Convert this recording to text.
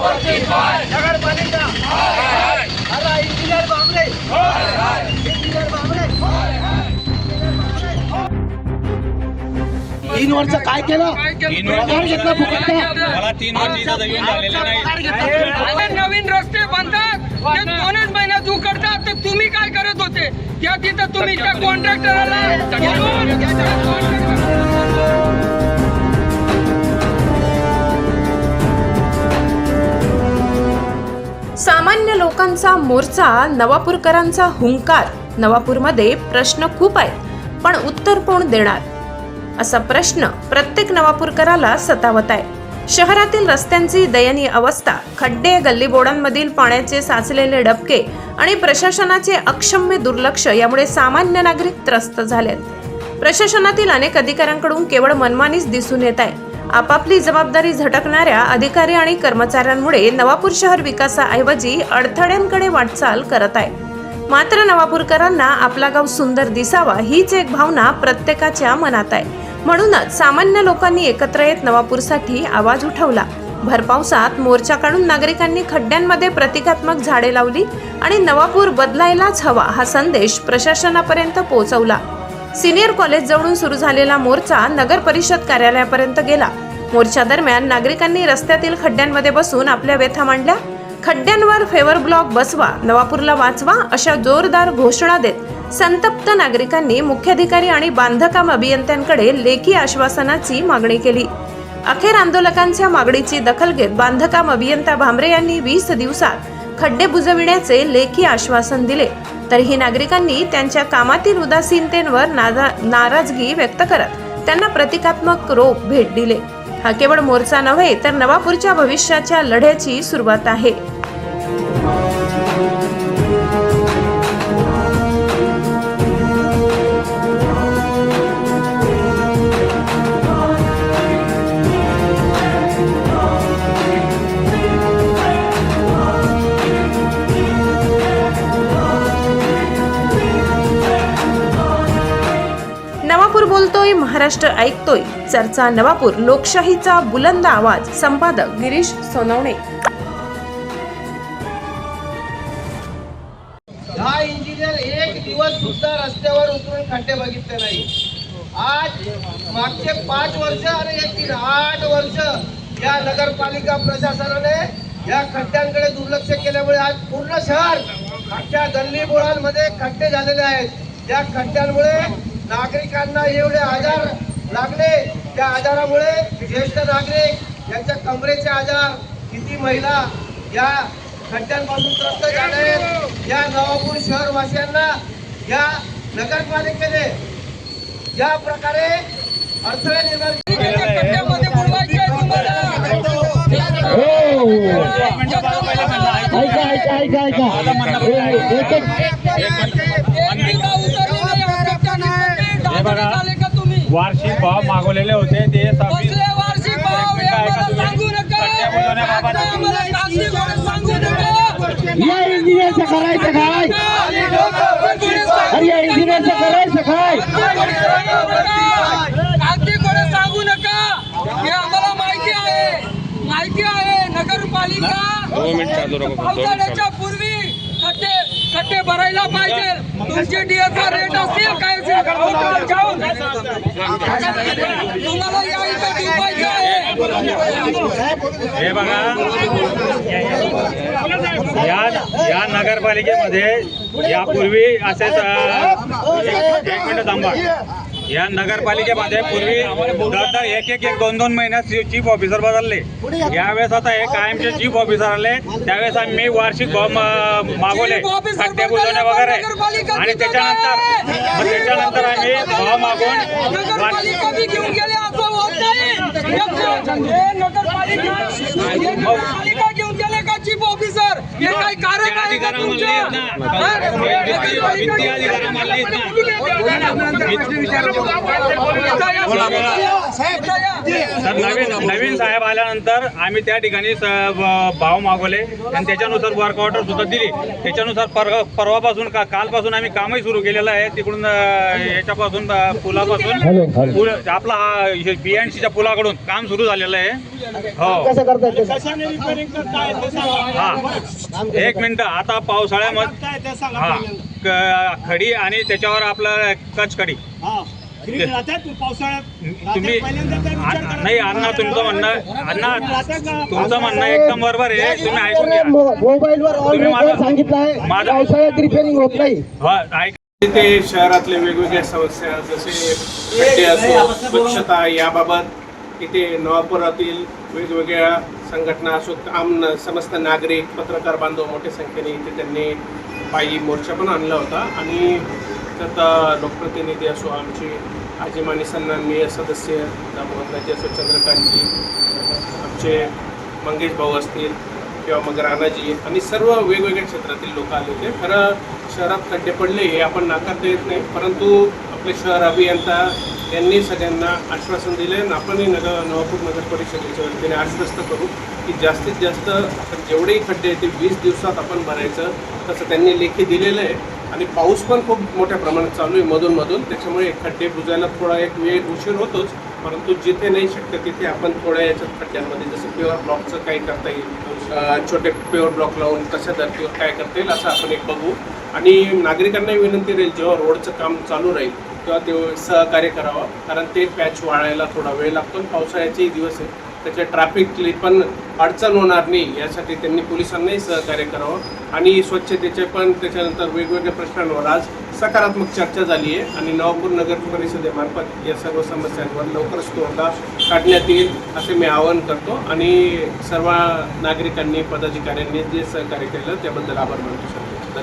नगरपालिका आता engineer Bambare engineer Bambare तीन वर्ष. काय केलं पगार घेतला फुकटचा. मला तीन वर्ष इथं येऊन झालेलं नाही. आता नवीन रस्ते बांधतात ते दोनच महिन्यात उकडतात तर तुम्ही काय करत होते? त्या तिथं तुम्ही त्या कॉन्ट्रॅक्टरला सामान्य मोर्चा नवापूरकरांचा हुंकार. नवापूरमध्ये प्रश्न खूप आहेत पण उत्तर कोण देणार? असा प्रश्न प्रत्येक नवापूरकराला सतावत आहे. शहरातील रस्त्यांची दयनीय अवस्था खड्डे गल्लीबोडांमधील पाण्याचे साचलेले डबके आणि प्रशासनाचे अक्षम्य दुर्लक्ष यामुळे सामान्य नागरिक त्रस्त झालेत. प्रशासनातील अनेक अधिकाऱ्यांकडून केवळ मनमानीच दिसून येत आहे. आपापली जबाबदारी झटकणाऱ्या अधिकारी आणि कर्मचाऱ्यांमुळे नवापूर शहर विकासाऐवजी अडथळ्यांकडे वाटचाल करत आहे. मात्र नवापूरकरांना आपला गाव सुंदर दिसावा हीच एक भावना प्रत्येकाच्या मनात आहे. म्हणूनच सामान्य लोकांनी एकत्र येत नवापूरसाठी आवाज उठवला. भरपावसात मोर्चा काढून नागरिकांनी खड्ड्यांमध्ये प्रतिकात्मक झाडे लावली आणि नवापूर बदलायलाच हवा हा संदेश प्रशासनापर्यंत पोहोचवला. सिनियर कॉलेज जवळून सुरू झालेला मोर्चा नगर परिषद कार्यालयापर्यंत गेला. मोर्चा दरम्यान नागरिकांनी रस्त्यातील खड्ड्यांमध्ये बसून आपल्या व्यथा मांडल्या. खड्ड्यांवर फेवर ब्लॉक बसवा नवापूरला वाचवा अशा जोरदार घोषणा देत संतप्त नागरिकांनी मुख्याधिकारी आणि बांधकाम अभियंत्यांकडे लेखी आश्वासनाची मागणी केली. अखेर आंदोलकांच्या मागणीची दखल घेत बांधकाम अभियंता भांबरे यांनी वीस दिवसात खड्डे बुजविण्याचे लेखी आश्वासन दिले. तरीही नागरिकांनी त्यांच्या कामातील उदासीनतेवर नाराजगी व्यक्त करत त्यांना प्रतिकात्मक रोप भेट दिले. हा केवळ मोर्चा नव्हे तर नवापूरच्या भविष्याच्या लढ्याची सुरुवात आहे. नवापूर महाराष्ट्र ऐकतोय. चर्चा नवापूर लोकशाहीचा बुलंद आवाज. संपादक गिरीश सोनवणे. दहा इंजिनियर एक दिवस सुद्धा रस्त्यावर उतरून खड्डे बघितले नाही. आज मागचे पाच वर्ष आणि एक तीन आठ वर्ष या नगरपालिका प्रशासनाने या खड्ड्यांकडे दुर्लक्ष केल्यामुळे आज पूर्ण शहर खड्ड्या गल्ली बोळांमध्ये खड्डे झालेले आहेत. या खड्ड्यांमुळे नागरिकांना एवढे आजार लागले. त्या आजारामुळे ज्येष्ठ नागरिक यांच्या कमरेचे आजार किती महिला या खड्ड्यांपासून त्रस्त झाले आहेत. या नवापूर शहरवासियांना या नगरपालिकेने ज्या प्रकारे अडथळे निर्माण वार्षिक भाव मागवलेले होते ते या इंजिनियरचं करायचं काय? अरे या इंजिनियरचं करायचं काय? कोणी सांगू नका. हे आम्हाला माहिती आहे. माहिती आहे. नगरपालिका पूर्वी खड्डे खड्डे भरायला पाहिजे. तुमचे डीएसआर रेट असतील काय असेल जाऊन तुम्हाला या इथं झोपायचं आहे हे बघा या या नगरपालिकेमध्ये यापूर्वी असेच एक मिनिट थांबा. या नगरपालिकेमध्ये पूर्वी दर दर एक एक एक दोन दोन महिन्यात चीफ ऑफिसर बदलले. यावेळेस आता हे कायमचे चीफ ऑफिसर आले. त्यावेळेस आम्ही वार्षिक मागवले. खड्डे बुजवणे वगैरे. आणि त्याच्यानंतर. मग त्याच्यानंतर आम्ही भाव मागून वार- ऑफिसर हे काही कारण आहे का अधिकार तुमच्या मानले आहेत तर नवीन नवीन साहेब आल्यानंतर आम्ही त्या ठिकाणी भाव मागवले. आणि त्याच्यानुसार वर्क ऑर्डर सुद्धा दिली. त्याच्यानुसार पर परवापासून का कालपासून आम्ही कामही सुरू केलेलं आहे. तिकडून याच्यापासून पुलापासून. पुल आपला हा बी एन सीच्या पुलाकडून काम सुरू झालेलं आहे. हो. हा. एक मिनिट. आता पावसाळ्यामध्ये हा. खडी आणि त्याच्यावर आपलं कचकडी. तुम्ही नाही अण्णा तुमचं म्हणणं अण्णा तुमचं म्हणणं एकदम बरोबर आहे. तुम्ही ऐकून घ्या. मोबाईलवर तुम्ही माझं- सांगितलं आहे माझं- पावसाळ्यात रिपेअरिंग होत नाही. हा, ऐक तिथे शहरातले वेगवेगळ्या समस्या जसे खड्डे असो स्वच्छता याबाबत इथे नवापुरातील वेगवेगळ्या संघटना असो आम समस्त नागरिक पत्रकार बांधव मोठ्या संख्येने इथे त्यांनी पायी मोर्चा पण आणला होता. आणि त्यात लोकप्रतिनिधी असो आमचे मानिसांना मी सदस्य दामोदराजी असो चंद्रकांतजी आमचे मंगेश भाऊ असतील किंवा मग राणाजी आणि सर्व वेगवेगळ्या क्षेत्रातील लोक आले होते. खरं शहरात खड्डे पडले हे आपण नाकारता येत नाही. परंतु आपले शहर अभियंता यांनी सगळ्यांना आश्वासन दिले आणि आपणही नगर नवापूर नगर परिषदेच्या वतीने आश्वस्त करू की जास्तीत जास्त जेवढेही खड्डे आहेत ते वीस दिवसात आपण भरायचं तसं त्यांनी लेखी दिलेलं आहे. आणि पाऊस पण खूप मोठ्या प्रमाणात चालू आहे मधून मधून त्याच्यामुळे खड्डे बुजायला थोडा एक वेळ उशीर होतोच. परंतु जिथे नाही शक्य तिथे आपण थोड्या याच्यात खड्ड्यांमध्ये जसं प्युअर ब्लॉकचं काही करता येईल छोटे प्युअर ब्लॉक लावून तशा धर्तीवर काय करता येईल असं आपण एक बघू. आणि नागरिकांनाही विनंती राहील जेव्हा रोडचं काम चालू राहील तेव्हा ते सहकार्य करावं. कारण ते पॅच वाळायला थोडा वेळ लागतो आणि पावसाळ्याचेही दिवस आहे त्याच्या ट्रॅफिकली पण अडचण होणार नाही यासाठी त्यांनी पोलिसांनाही सहकार्य करावं. आणि स्वच्छतेचे पण त्याच्यानंतर वेगवेगळ्या प्रश्नांवर आज सकारात्मक चर्चा झाली आहे. आणि नवापूर नगर परिषदेमार्फत या सर्व समस्यांवर लवकरच तोडगा काढण्यात येईल असे मी आवाहन करतो. आणि सर्व नागरिकांनी पदाधिकाऱ्यांनी जे सहकार्य केलं त्याबद्दल आभार मानतो